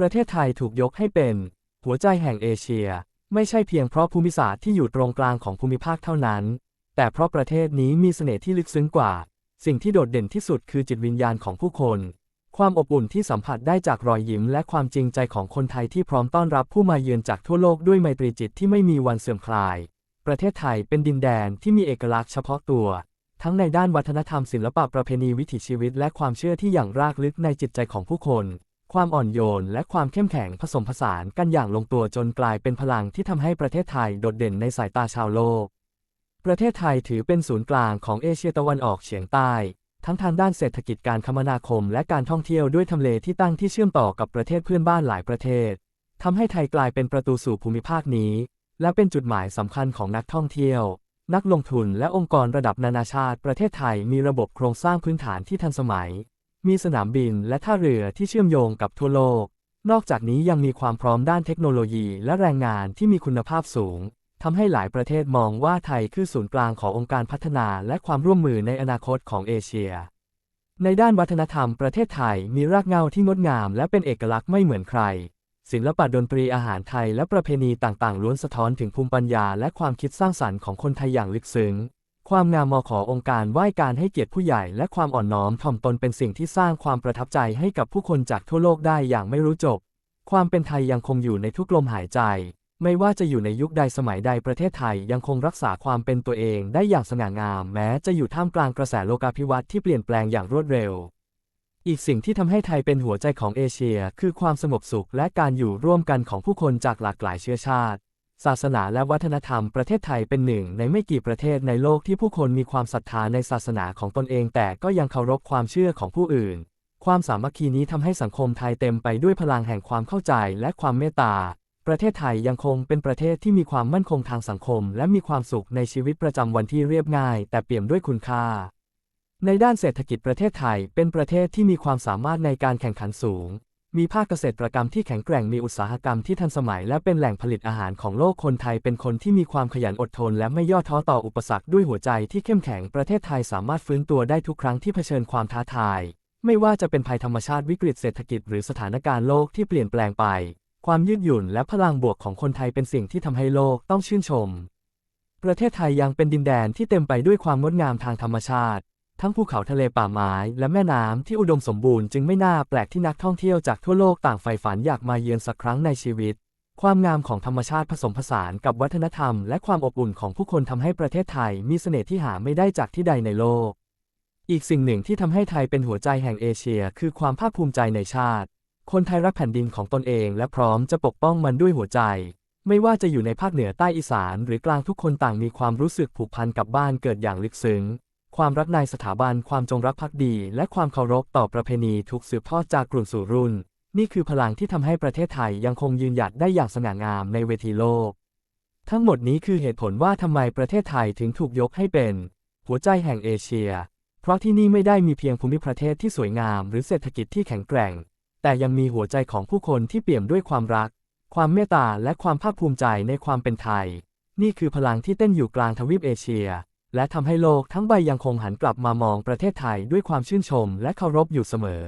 ประเทศไทยถูกยกให้เป็น หัวใจแห่งเอเชีย ไม่ใช่เพียงเพราะภูมิศาสตร์ที่อยู่ตรงกลางของภูมิภาคเท่านั้น แต่เพราะประเทศนี้มีเสน่ห์ที่ลึกซึ้งกว่า สิ่งที่โดดเด่นที่สุดคือจิตวิญญาณของผู้คน ความอบอุ่นที่สัมผัสได้จากรอยยิ้ม และความจริงใจของคนไทยที่พร้อมต้อนรับผู้มาเยือนจากทั่วโลกด้วยไมตรีจิตที่ไม่มีวันเสื่อมคลาย ประเทศไทยเป็นดินแดนที่มีเอกลักษณ์เฉพาะตัวทั้งในด้านวัฒนธรรมศิลปะประเพณีวิถีชีวิตและความเชื่อที่อย่างรากลึกในจิตใจของผู้คน ความอ่อนโยน และความเข้มแข็งผสมผสานกันอย่างลงตัวจนกลายเป็นพลังที่ทำให้ประเทศไทยโดดเด่นในสายตาชาวโลก ประเทศไทยถือเป็นศูนย์กลางของเอเชียตะวันออกเฉียงใต้ ทั้งทางด้านเศรษฐกิจการคมนาคมและการท่องเที่ยวด้วยทำเลที่ตั้งที่เชื่อมต่อกับประเทศเพื่อนบ้านหลายประเทศทำให้ไทยกลายเป็นประตูสู่ภูมิภาคนี้ และเป็นจุดหมายสำคัญของนักท่องเที่ยว นักลงทุนและองค์กรระดับนานาชาติ ประเทศไทยมีระบบโครงสร้างพื้นฐานที่ทันสมัย มีสนามบินและท่าเรือที่เชื่อมโยงกับทั่วโลก นอกจากนี้ยังมีความพร้อมด้านเทคโนโลยีและแรงงานที่มีคุณภาพสูงทำให้หลายประเทศมองว่าไทยคือศูนย์กลางขององค์การพัฒนาและความร่วมมือในอนาคตของเอเชีย ในด้านวัฒนธรรมประเทศไทยมีรากเหง้าที่งดงามและเป็นเอกลักษณ์ไม่เหมือนใคร ศิลปะดนตรีอาหารไทยและประเพณีต่างๆ ล้วนสะท้อนถึงภูมิปัญญาและความคิดสร้างสรรค์ของคนไทยอย่างลึกซึ้ง ความงามมอขอองค์การไหว้การให้เกียรติผู้ใหญ่และความอ่อนน้อมถ่อมตนเป็นสิ่งที่สร้างความประทับใจให้กับผู้คนจากทั่วโลกได้อย่างไม่รู้จบ ความเป็นไทยยังคงอยู่ในทุกลมหายใจ ไม่ว่าจะอยู่ในยุคใดสมัยใดประเทศไทยยังคงรักษาความเป็นตัวเองได้อย่างสง่างาม แม้จะอยู่ท่ามกลางกระแสโลกาภิวัตน์ที่เปลี่ยนแปลงอย่างรวดเร็ว อีกสิ่งที่ทำให้ไทยเป็นหัวใจของเอเชีย คือความสงบสุขและการอยู่ร่วมกันของผู้คนจากหลากหลายเชื้อชาติ ศาสนาและวัฒนธรรมประเทศไทยเป็นหนึ่ง ในไม่กี่ประเทศในโลกที่ผู้คนมีความศรัทธาในศาสนาของตนเอง แต่ก็ยังเคารพความเชื่อของผู้อื่น ความสามัคคีนี้ทำให้สังคมไทยเต็มไปด้วยพลังแห่งความเข้าใจและความเมตตา ประเทศไทยยังคงเป็นประเทศที่มีความมั่นคงทางสังคม และมีความสุขในชีวิตประจำวันที่เรียบง่าย แต่เปี่ยมด้วยคุณค่า ในด้านเศรษฐกิจประเทศไทยเป็นประเทศที่มีความสามารถในการแข่งขันสูง มีภาคเกษตรกรรมที่แข็งแกร่งมีอุตสาหกรรมที่ทันสมัยและเป็นแหล่งผลิตอาหารของโลกคนไทยเป็นคนที่มีความขยันอดทน และไม่ย่อท้อต่ออุปสรรคด้วยหัวใจที่เข้มแข็งประเทศไทยสามารถฟื้นตัวได้ทุกครั้งที่เผชิญความท้าทาย ไม่ว่าจะเป็นภัยธรรมชาติวิกฤตเศรษฐกิจหรือสถานการณ์โลกที่เปลี่ยนแปลงไป ความยืดหยุ่นและพลังบวกของคนไทยเป็นสิ่งที่ทำให้โลกต้องชื่นชม ประเทศไทยยังเป็นดินแดนที่เต็มไปด้วยความงดงามทางธรรมชาติ ทั้งภูเขาทะเลป่าไม้และแม่น้ำที่อุดมสมบูรณ์จึงไม่น่าแปลกที่นักท่องเที่ยวจากทั่วโลกต่างใฝ่ฝันอยากมาเยือนสักครั้งในชีวิต ความงามของธรรมชาติผสมผสานกับวัฒนธรรม และความอบอุ่นของผู้คนทำให้ประเทศไทยมีเสน่ห์ที่หาไม่ได้จากที่ใดในโลก อีกสิ่งหนึ่งที่ทำให้ไทยเป็นหัวใจแห่งเอเชีย คือความภาคภูมิใจในชาติ คนไทยรักแผ่นดินของตนเอง และพร้อมจะปกป้องมันด้วยหัวใจไม่ว่าจะอยู่ในภาคเหนือใต้อีสาน หรือกลางทุกคนต่างมีความรู้สึกผูกพันกับบ้านเกิดอย่างลึกซึ้ง ความรักในสถาบันความจงรักภักดี และความเคารพต่อประเพณีถูกสืบทอดจากรุ่นสู่รุ่น นี่คือพลังที่ทำให้ประเทศไทยยังคงยืนหยัดได้อย่างสง่างามในเวทีโลก ทั้งหมดนี้คือเหตุผลว่าทำไมประเทศไทยถึงถูกยกให้เป็น หัวใจแห่งเอเชีย เพราะที่นี่ไม่ได้มีเพียงภูมิประเทศที่สวยงาม หรือเศรษฐกิจที่แข็งแกร่ง แต่ยังมีหัวใจของผู้คนที่เปี่ยมด้วยความรัก ความเมตตาและความภาคภูมิใจในความเป็นไทย นี่คือพลังที่เต้นอยู่กลางทวีปเอเชีย และทำให้โลกทั้งใบยังคงหันกลับมามองประเทศไทยด้วยความชื่นชมและเคารพอยู่เสมอ